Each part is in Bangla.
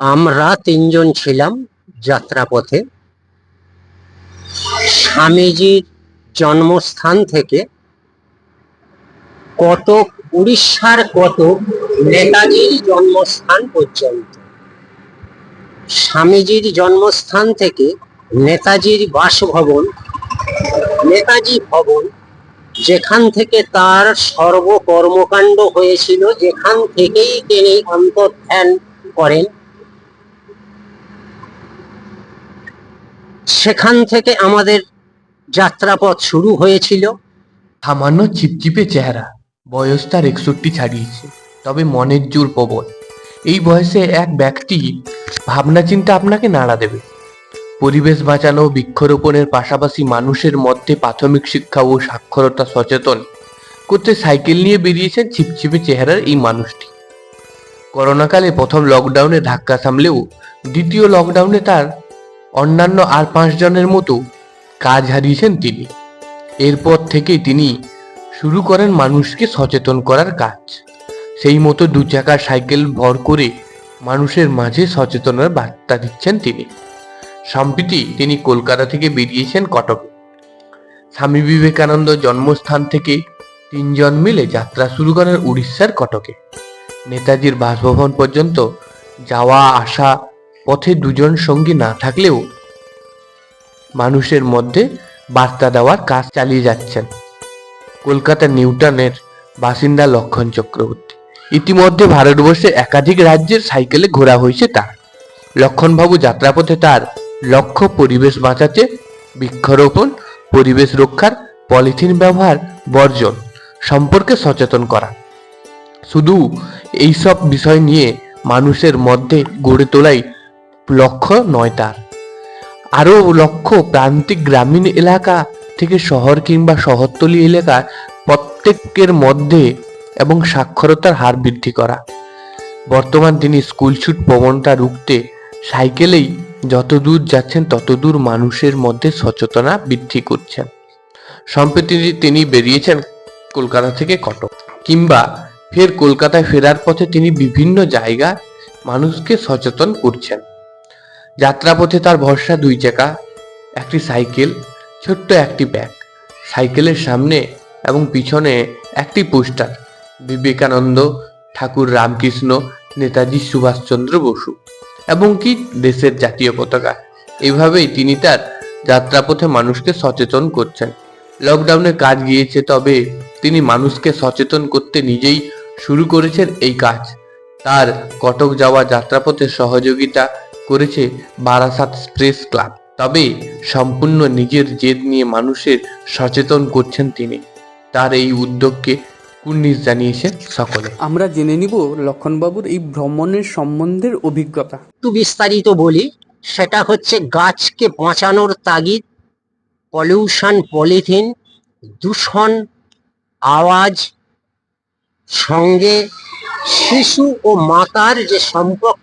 আমরা তিনজন ছিলাম যাত্রাপথে। স্বামীজির জন্মস্থান থেকে কটক উড়িষ্যার কটক নেতাজির জন্মস্থান পর্যন্ত। স্বামীজির জন্মস্থান থেকে নেতাজির বাসভবন, নেতাজি ভবন, যেখান থেকে তার সর্বকর্মকাণ্ড হয়েছিল, যেখান থেকেই তিনি অন্তর্ধান করেন। সেখান থেকে আমাদের যাত্রাপথ শুরু হয়েছিল। সামান্য চিপচিপে চেহারা, বয়স তার একষট্টি ছাড়িয়েছে, তবে মনের জোর প্রবল। এই বয়সে এক ব্যক্তি ভাবনা চিন্তা আপনাকে নাড়া দেবে। পরিবেশ বাঁচানো, বৃক্ষরোপণের পাশাপাশি মানুষের মধ্যে প্রাথমিক শিক্ষা ও সাক্ষরতা সচেতন করতে সাইকেল নিয়ে বেরিয়েছেন ছিপছিপে চেহারার এই মানুষটি। করোনাকালে প্রথম লকডাউনে ধাক্কা সামলেও দ্বিতীয় লকডাউনে তার অন্যান্য আর পাঁচজনের মতো কাজ হারিয়েছেন তিনি। এরপর থেকেই তিনি শুরু করেন মানুষকে সচেতন করার কাজ। সেই মতো দু চাকার সাইকেল ভর করে মানুষের মাঝে সচেতনার বার্তা দিচ্ছেন তিনি। সম্প্রতি তিনি কলকাতা থেকে বেরিয়েছেন কটকে। স্বামী বিবেকানন্দ জন্মস্থান থেকে তিনজন মিলে যাত্রা শুরু করেন উড়িষ্যার কটকে। নেতাজির বাসভবন পর্যন্ত যাওয়া, আসা পথে দুজন সঙ্গী না থাকলেও মানুষের মধ্যে বার্তা দেওয়ার কাজ চালিয়ে যাচ্ছেন। কলকাতা নিউটনের বাসিন্দা লক্ষণ চক্রবর্তী। ইতিমধ্যে ভারতবর্ষে একাধিক রাজ্যের সাইকেলে ঘোরা হয়েছে তার। লক্ষণবাবু যাত্রাপথে তার লক্ষ্য পরিবেশ বাঁচাতে, বৃক্ষরোপণ, পরিবেশ রক্ষার, পলিথিন ব্যবহার, বর্জন সম্পর্কে সচেতন করা। শুধু এইসব বিষয় নিয়ে মানুষের মধ্যে গড়ে তোলাই লক্ষ্য নয় তার আরও লক্ষ্য, প্রান্তিক গ্রামীণ এলাকা থেকে শহর কিংবা শহরতলি এলাকার প্রত্যেকের মধ্যে এবং সাক্ষরতার হার বৃদ্ধি করা। বর্তমান তিনি স্কুল ছুট প্রবণতা রুখতে সাইকেলেই যত দূর যাচ্ছেন তত দূর মানুষের মধ্যে সচেতনা বৃদ্ধি করছেন। সম্প্রতি তিনি বেরিয়েছেন কলকাতা থেকে কটক কিংবা ফের কলকাতায় ফেরার পথে তিনি বিভিন্ন জায়গা মানুষকে সচেতন করছেন। যাত্রাপথে তার ভরসা দুই চাকা, একটি সাইকেল, ছোট্ট একটি ব্যাগ। সাইকেলের সামনে এবং পিছনে একটি পোস্টার, বিবেকানন্দ, ঠাকুর রামকৃষ্ণ, নেতাজি সুভাষচন্দ্র বসু। এবং কি দেশের জাতীয় পতাকা। এভাবেই তিনি তার যাত্রাপথে মানুষকে সচেতন করছেন। লকডাউনে কাজ গিয়েছে তবে তিনি মানুষকে সচেতন করতে নিজেই শুরু করেছেন এই কাজ। তার কটক যাওয়া যাত্রাপথের সহযোগিতা করেছে বারাসাত প্রেস ক্লাব। তবে সম্পূর্ণ নিজের জেদ নিয়ে মানুষের সচেতন করছেন তিনি। তার এই উদ্যোগকে কুর্নিশ জানিয়েছে সকলে। আমরা জেনে নিব লক্ষণবাবুর এই ভ্রমণের সম্বন্ধের অভিজ্ঞতা। একটু বিস্তারিত বলি সেটা হচ্ছে গাছকে বাঁচানোর তাগিদ পলিউশন পলিথিন দূষণ আওয়াজ সঙ্গে শিশু ও মাতার যে সম্পর্ক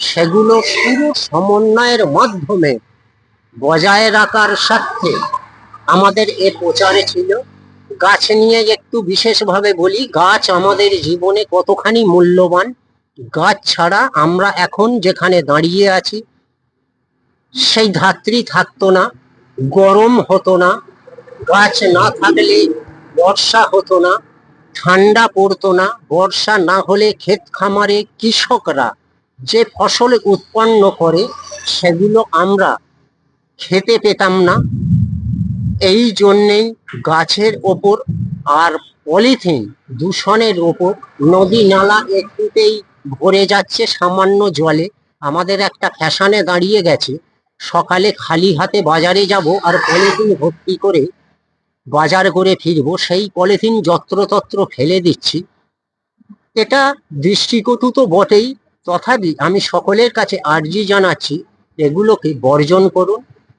সেগুলো পুরো সমন্বয়ের মাধ্যমে বজায় রাখার স্বার্থে আমাদের এ প্রচারে ছিল। গাছ নিয়ে একটু বিশেষভাবে বলি, গাছ আমাদের জীবনে কতখানি মূল্যবান, গাছ ছাড়া আমরা এখন যেখানে দাঁড়িয়ে আছি, সেই ধাত্রী থাকতো না, গরম হতো না, গাছ না থাকলে বর্ষা হতো না, ঠান্ডা পড়তো না, বর্ষা না হলে ক্ষেত খামারে কৃষকরা যে ফসল উৎপন্ন করে, সেগুলো আমরা খেতে পেতাম না। এই জন্যেই গাছের ওপর আর পলিথিন দূষণের ওপর নদী নালা একটুতেই ভরে যাচ্ছে সামান্য জলে। আমাদের একটা ফ্যাশনে দাঁড়িয়ে গেছে, সকালে খালি হাতে বাজারে যাব আর পলিথিন ভর্তি করে বাজার করে ফিরবো, সেই পলিথিন যত্রতত্র ফেলে দিচ্ছি। এটা দৃষ্টিকটু তো বটেই তথাপি আমি সকলের কাছে আর্জি জানাচ্ছি এগুলোকে বর্জন করুন।